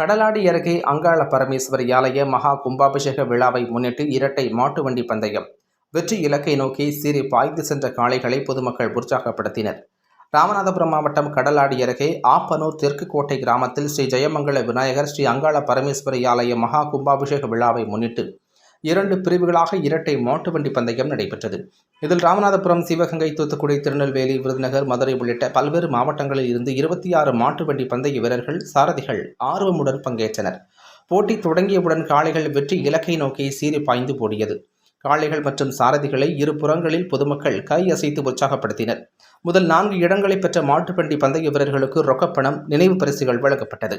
கடலாடி அருகே அங்காள பரமேஸ்வரி ஆலய மகா கும்பாபிஷேக விழாவை முன்னிட்டு இரட்டை மாட்டு வண்டி பந்தயம். வெற்றி இலக்கை நோக்கி சீறி பாய்ந்து சென்ற காளைகளை பொதுமக்கள் உற்சாகப்படுத்தினர். ராமநாதபுரம் மாவட்டம் கடலாடி அருகே ஆப்பனூர் தெற்கு கோட்டை கிராமத்தில் ஸ்ரீ ஜெயமங்கல விநாயகர் ஸ்ரீ அங்காள பரமேஸ்வரி ஆலய மகா கும்பாபிஷேக விழாவை முன்னிட்டு இரண்டு பிரிவுகளாக இரட்டை மாட்டு வண்டி பந்தயம் நடைபெற்றது. இதில் ராமநாதபுரம் சிவகங்கை தூத்துக்குடி திருநெல்வேலி விருதுநகர் மதுரை உள்ளிட்ட பல்வேறு மாவட்டங்களில் இருந்து இருபத்தி ஆறு மாட்டு வண்டி பந்தய வீரர்கள் சாரதிகள் ஆர்வமுடன் பங்கேற்றனர். போட்டி தொடங்கியவுடன் காளைகள் வெற்றி இலக்கை நோக்கி சீறி பாய்ந்து போடியது காளைகள் மற்றும் சாரதிகளை இரு புறங்களில் பொதுமக்கள் கை அசைத்து உற்சாகப்படுத்தினர். முதல் நான்கு இடங்களை பெற்ற மாட்டுப்பண்டி பந்தய வீரர்களுக்கு ரொக்கப்பணம் நினைவு பரிசுகள் வழங்கப்பட்டது.